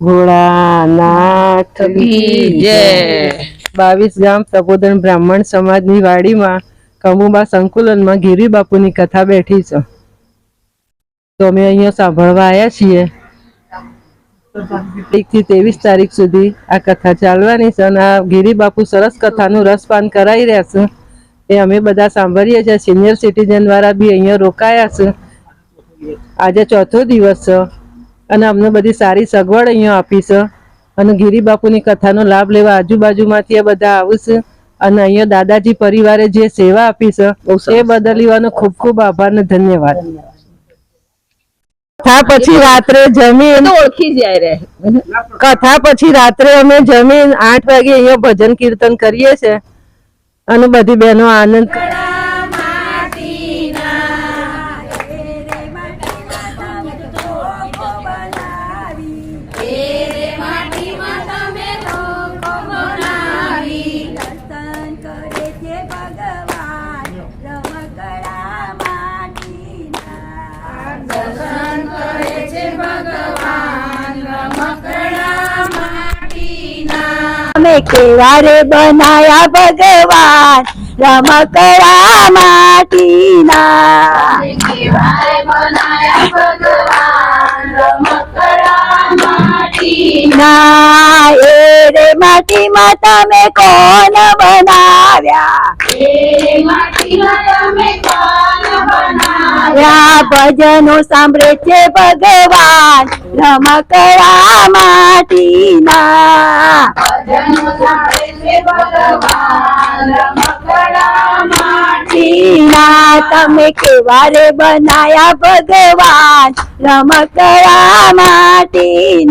ભોળાનાથ જય. બાવીસ ગામ પ્રબોધન બ્રાહ્મણ સમાજની વાડીમાં કમુબા સંકુલનમાં ગીરી બાપુની કથા બેઠી છે. તો અમે અહીંયા સાંભળવા આવ્યા છીએ. એક થી ત્રેવીસ તારીખ સુધી આ કથા ચાલવાની છે અને આ ગીરી બાપુ સરસ કથાનું રસપાન કરાવી રહ્યા છે. એ અમે બધા સાંભળીએ છીએ. સિનિયર સિટીઝન દ્વારા બી અહીંયા રોકાયા છે. આજે ચોથો દિવસ છે. અને અમને બધી સારી સગવડ અહીંયા આપી છે. અને ગિરિબાપુની કથાનો લાભ લેવા આજુબાજુમાંથી આ બધા આવશે અને અહીંયા દાદાજી પરિવારે જે સેવા આપી છે એ બદલીવાનો ખૂબ ખૂબ આભાર ને ધન્યવાદ. કથા પછી રાત્રે જમીન તો ઓળખી જાય રે. કથા પછી રાત્રે અમે જમીન આઠ વાગે અહીંયા ભજન કીર્તન કરીએ છે. અને બધી બહેનો આનંદ માટીના અમે કેવારે બનાયા ભગવાન રમકડા માટીના કેવારે બનાયા ભગવાન રમકડા માટીના એ રે માટીમાં તમે કોણ બનાવ્યા માટીમાં ભજનો સાંભળે છે ભગવાન રમકડા માટીના માટીના. તમે કેવારે બનાયા ભગવાન? રમકડા માટીના.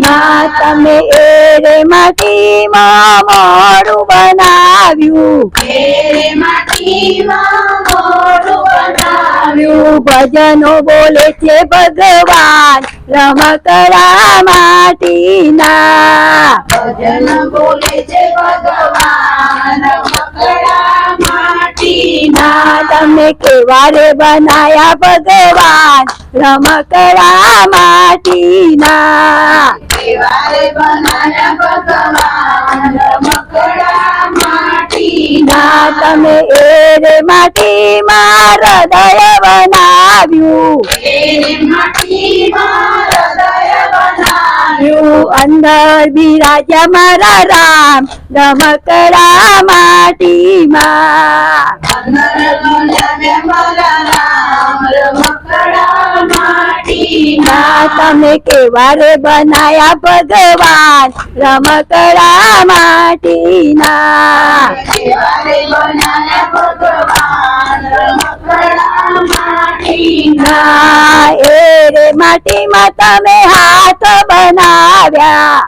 ના તમે એરે રે માટીમાં મોડું બનાવ્યું. આવ્યું ભજનો બોલે છે ભગવાન રમકડા માટીના. ભજન બોલે છે ભગવાન રમકડા માટીના. તમે કેવારે બનાયા ભગવાન રમકડા માટીના. કેવારે બનાયા ભગવાન માટીના તમે એ રે માટીમાં હૃદય બનાવ્યું. અંદર બિરાજા મારા રામ રમકડા માટીમાં. ના તમે કેવારે બનાયા ભગવાન? રમકડા માટીના એ રે માટીમાં તમે હાથ બનાવ્યા.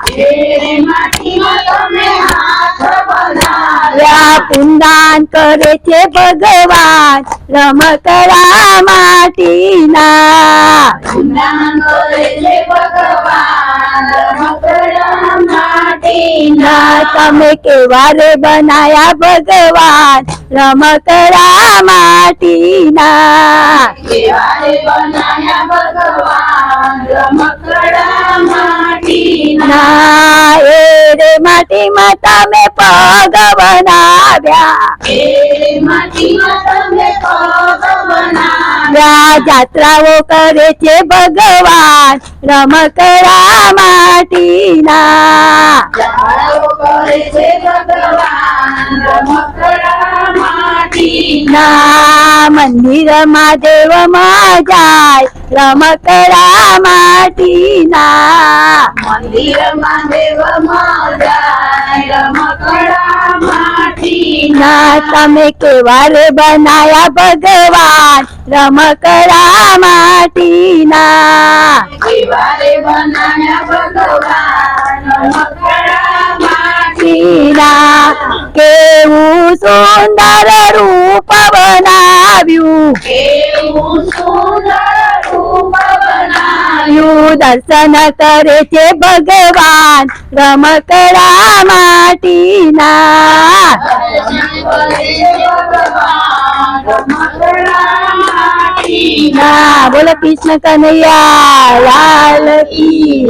પુંદાન કરે છે ભગવાન. રમકડા માટીના તમે કેવારે બનાયા ભગવાન? રમકડા માટીના. ના એ રે માટીમાં તમે પગ બનાવ્યા. યા જાત્રાઓ કરે છે ભગવાન. રમકડા માટીના ના મંદિરમાં દેવમાં જાય રમકડા માટીના ના તમે કેવારે બનાયા ભગવાન. રમકડા માટીના. માટીના. કેવું સુંદર રૂપ બનાવ્યું. આવ્યું દર્શન કરે છે ભગવાન. રમકડા માટીના. ના બોલો કૃષ્ણ કનૈયા લાલ કી